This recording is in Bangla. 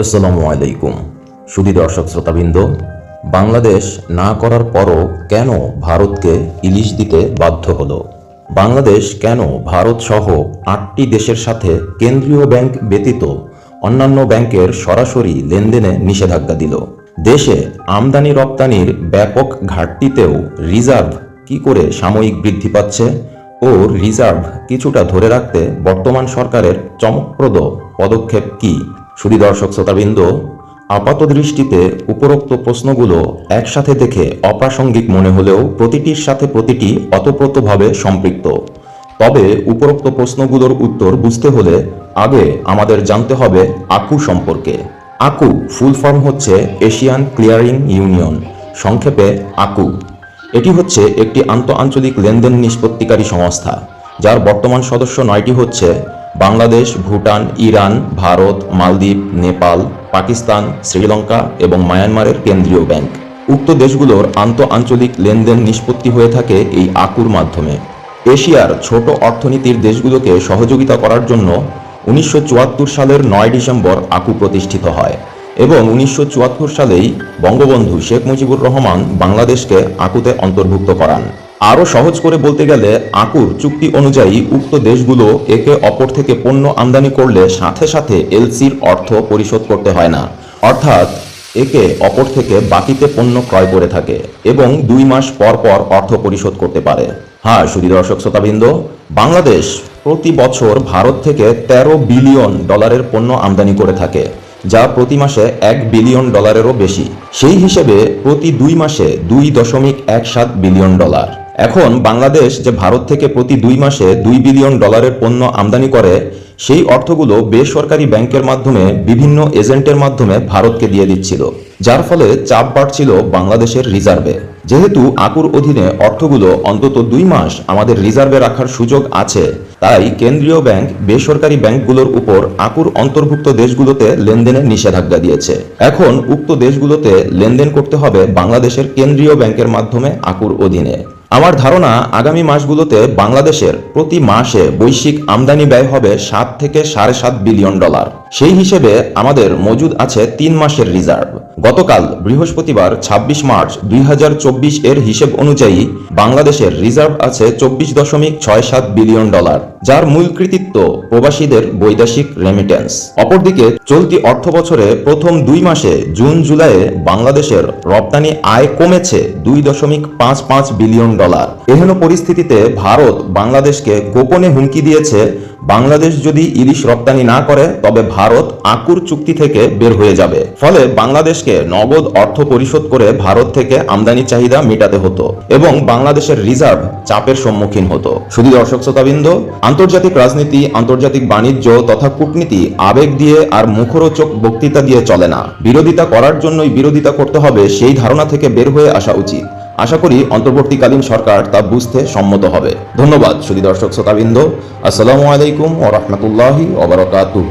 আসসালামু আলাইকুম। সুধী দর্শক শ্রোতাবৃন্দ, বাংলাদেশ না করার পরও কেন ভারতকে ইলিশ দিতে বাধ্য হলো? বাংলাদেশ কেন ভারত সহ আটটি দেশের সাথে কেন্দ্রীয় ব্যাংক ব্যতীত অন্যান্য ব্যাংকের সরাসরি লেনদেনে নিষেধাজ্ঞা দিল? দেশে আমদানি রপ্তানির ব্যাপক ঘাটতিতেও রিজার্ভ কি করে সাময়িক বৃদ্ধি পাচ্ছে ও রিজার্ভ কিছুটা ধরে রাখতে বর্তমান সরকারের চমকপ্রদ পদক্ষেপ কি? শুধু দর্শক শ্রোতাবৃন্দ আপাত দৃষ্টিতে উপরোক্ত প্রশ্নগুলো একসাথে দেখে অপ্রাসঙ্গিক মনে হলেও প্রতিটির সাথে প্রতিটি অতপ্রতভাবে সম্পৃক্ত। তবে উপরোক্ত প্রশ্নগুলোর উত্তর বুঝতে হলে আগে আমাদের জানতে হবে আকু সম্পর্কে। আকু ফুল ফর্ম হচ্ছে এশিয়ান ক্লিয়ারিং ইউনিয়ন, সংক্ষেপে আকু। এটি হচ্ছে একটি আন্ত আঞ্চলিক লেনদেন নিষ্পত্তিকারী সংস্থা, যার বর্তমান সদস্য নয়টি হচ্ছে বাংলাদেশ, ভুটান, ইরান, ভারত, মালদ্বীপ, নেপাল, পাকিস্তান, শ্রীলঙ্কা এবং মায়ানমারের কেন্দ্রীয় ব্যাংক। উক্ত দেশগুলোর আন্ত আঞ্চলিক লেনদেন নিষ্পত্তি হয়ে থাকে এই আকুর মাধ্যমে। এশিয়ার ছোট অর্থনীতির দেশগুলোকে সহযোগিতা করার জন্য উনিশশো চুয়াত্তর সালের নয় ডিসেম্বর আকু প্রতিষ্ঠিত হয় এবং উনিশশো চুয়াত্তর সালেই বঙ্গবন্ধু শেখ মুজিবুর রহমান বাংলাদেশকে আকুতে অন্তর্ভুক্ত করান। আরও সহজ করে বলতে গেলে, আকুর চুক্তি অনুযায়ী উক্ত দেশগুলো একে অপর থেকে পণ্য আমদানি করলে সাথে সাথে এলসির অর্থ পরিশোধ করতে হয় না। অর্থাৎ, একে অপর থেকে বাকিতে পণ্য ক্রয় করে থাকে এবং দুই মাস পর পর অর্থ পরিশোধ করতে পারে। হ্যাঁ সুদী দর্শক শ্রোতাবৃন্দ, বাংলাদেশ প্রতি বছর ভারত থেকে ১৩ বিলিয়ন ডলারের পণ্য আমদানি করে থাকে। যা প্রতি মাসে এক বিলিয়ন ডলারেরও বেশি। সেই হিসেবে প্রতি দুই মাসে দুই দশমিক এক সাত বিলিয়ন ডলার। এখন বাংলাদেশ যে ভারত থেকে প্রতি দুই মাসে দুই বিলিয়ন ডলারের পণ্য আমদানি করে সেই অর্থগুলো বেসরকারি ব্যাংকের মাধ্যমে বিভিন্ন এজেন্টের মাধ্যমে ভারতকে দিয়ে দিচ্ছিল, যার ফলে চাপ বাড়ছিল বাংলাদেশের রিজার্ভে। যেহেতু আকুর অধীনে অর্থগুলো অন্তত দুই মাস আমাদের রিজার্ভে রাখার সুযোগ আছে, তাই কেন্দ্রীয় ব্যাংক বেসরকারি ব্যাংকগুলোর উপর আকুর অন্তর্ভুক্ত দেশগুলোতে লেনদেনের নিষেধাজ্ঞা দিয়েছে। এখন উক্ত দেশগুলোতে লেনদেন করতে হবে বাংলাদেশের কেন্দ্রীয় ব্যাংকের মাধ্যমে আকুর অধীনে। আমার ধারণা আগামী মাসগুলোতে বাংলাদেশের প্রতি মাসে বৈশ্বিক আমদানি ব্যয় হবে সাত থেকে সাড়ে সাত বিলিয়ন ডলার। সেই হিসেবে আমাদের মজুদ আছে তিন মাসের রিজার্ভ। গতকাল বৃহস্পতিবার ২৬ মার্চ দুই হাজার চব্বিশ এর হিসেব অনুযায়ী বাংলাদেশের রিজার্ভ আছে চব্বিশ দশমিক ছয় সাত বিলিয়ন ডলার, যার মূল কৃতিত্ব প্রবাসীদের বৈদেশিক রেমিটেন্স অপরদিকে চলতি অর্থ বছরে প্রথম দুই মাসে জুন জুলাইয়ে বাংলাদেশের রপ্তানি আয় কমেছে দুই দশমিক পাঁচ পাঁচ বিলিয়ন ডলার। এহেন পরিস্থিতিতে ভারত বাংলাদেশকে গোপনে হুমকি দিয়েছে বাংলাদেশ যদি ইলিশ রপ্তানি না করে, তবে ভারত আকুর চুক্তি থেকে বের হয়ে যাবে। ফলে বাংলাদেশকে নগদ অর্থ পরিশোধ করে ভারত থেকে আমদানি চাহিদা মেটাতে হতো এবং বাংলাদেশের রিজার্ভ চাপের সম্মুখীন হতো। শুধু দর্শক শ্রোতাবৃন্দ, আন্তর্জাতিক রাজনীতি, আন্তর্জাতিক বাণিজ্য তথা কূটনীতি আবেগ দিয়ে আর মুখরোচক বক্তৃতা দিয়ে চলে না। বিরোধিতা করার জন্যই বিরোধিতা করতে হবে সেই ধারণা থেকে বের হয়ে আসা উচিত। আশা করি অন্তর্বর্তীকালীন সরকার তা বুঝতে সম্মত হবে। ধন্যবাদ, সুদী দর্শক শ্রোতাবৃন্দ। আসসালামু আলাইকুম ও রহমতুল্লাহি ওবরাকাতুহ